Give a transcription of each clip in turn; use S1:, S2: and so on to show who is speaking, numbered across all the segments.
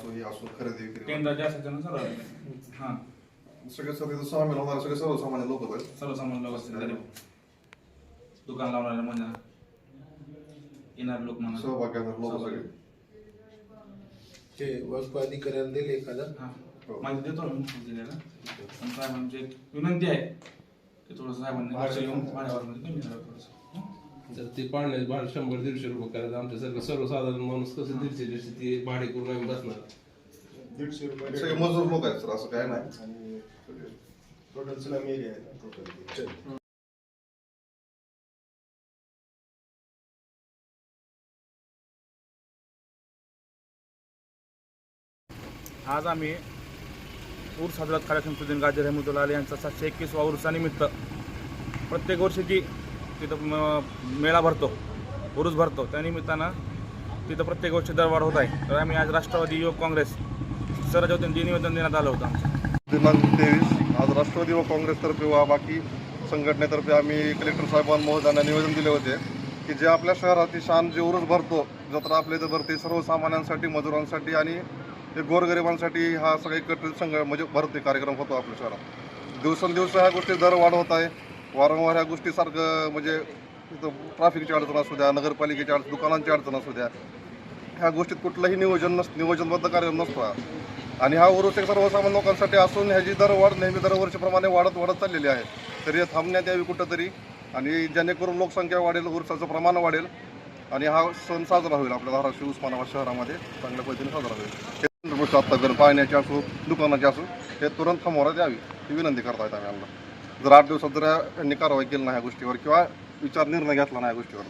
S1: असो हे असो खरेदी विक्री.
S2: जास्त जण सर्व हां.
S1: सगळे सर तिथं सामील होणारे सगळे सर्वसामान्य लोक आहेत
S2: सर्वसामान्य लोक असतील गरीब दुकान लावणारे म्हणा. येणारे लोक म्हणा.
S1: सहभाग घेणारे लोक सगळे.
S3: ते वस्तू अधिकाऱ्याला दिले एखादा?
S2: हां.
S1: हो.
S2: माहिती देतो मी दिलेला. पण साहेबांची एक विनंती आहे की थोडंसं साहेबांनी लक्ष येऊन भाड्यावर कमी करावं थोडंसं.
S4: ते पाण्याचे भाडं शंभर दीडशे रुपये करायचं. आमच्यासारखं सर्वसाधारण माणूस कसं दीडशे दीडशे ते भाडे करून आम्ही बसणार.
S3: दीडशे रुपये
S1: मजूर लोक आहेत सर असं काय नाही.
S3: आणि टोटल स्लम एरिया आहे टोटल
S2: आज आम्ही उर्स हजरत खाल्या शमसुद्दीन गाजर रहमतुल्लाह यांचा सातशे एकवीसवा उर्सानिमित्त प्रत्येक वर्षी जी तिथं मेळा भरतो उरूस भरतो. त्यानिमित्तानं तिथं प्रत्येक वर्षी दरवाढ होत आहे. तर आम्ही आज राष्ट्रवादी युवक काँग्रेस सरच्या वतीने निवेदन देण्यात आलं होतं आमचं.
S1: दिनांक तेवीस. आज राष्ट्रवादी व काँग्रेसतर्फे व बाकी संघटनेतर्फे आम्ही कलेक्टर साहेबांना महोदयांना निवेदन दिले होते की जे आपल्या शहराची शान जे उरूस भरतो जत्रा आपल्या इथं भरते सर्वसामान्यांसाठी मजुरांसाठी आणि ते गोरगरिबांसाठी हा सगळा एकत्रित संघ म्हणजे भरते कार्यक्रम होतो आपल्या शहरात. दिवसेंदिवस ह्या गोष्टी दर होत आहे. वारंवार ह्या गोष्टीसारखं म्हणजे इथं ट्रॅफिकची अडचण असू द्या नगरपालिकेची अडचण दुकानांची अडचण असू द्या. ह्या गोष्टीत कुठलंही नियोजन नस नियोजनबद्ध कार्यक्रम नसतो. आणि हा उरूस एक सर्वसामान्य लोकांसाठी असून ह्याची दरवाढ नेहमी दरवर्षीप्रमाणे वाढत वाढत चाललेली आहे. तरी हे थांबण्यात यावी कुठंतरी आणि जेणेकरून लोकसंख्या वाढेल उरसाचं प्रमाण वाढेल आणि हा सण साजरा होईल आपल्या धाराशिव उस्मानाबाद शहरामध्ये. चांगल्या पद्धतीने साजरा होईल. हे गोष्ट आत्ता पाहण्याची असो दुकानाची असो हे तुरंत थांबवण्यात यावी. ही विनंती करतायत आम्ही आम्हाला जर आठ दिवसात जर यांनी कारवाई केली नाही गोष्टीवर किंवा विचार निर्णय घेतला नाही या गोष्टीवर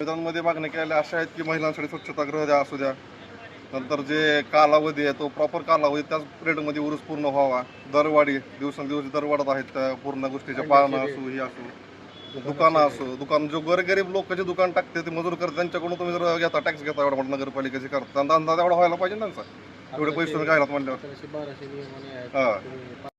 S1: तर. मागण्या केलेल्या अशा आहेत की महिलांसाठी स्वच्छतागृह द्या असू द्या. नंतर जे कालावधी आहे तो प्रॉपर कालावधी त्याच पिरियडमध्ये उरूस पूर्ण व्हावा. दरवाढी दिवसेंदिवस दर वाढत आहेत त्या पूर्ण गोष्टीच्या पाळणं असो ही असो. दुकानं असो. दुकान जो गरीब लोक जे दुकान टाकते ते मजूर करतात त्यांच्याकडून तुम्ही जर घेता टॅक्स घेता एवढा मोठा नगरपालिकेचे करता त्यांचा अंदाज एवढा व्हायला पाहिजे त्यांचा. एवढे पैसे तुम्ही घ्यायला म्हणल्यावर. हा.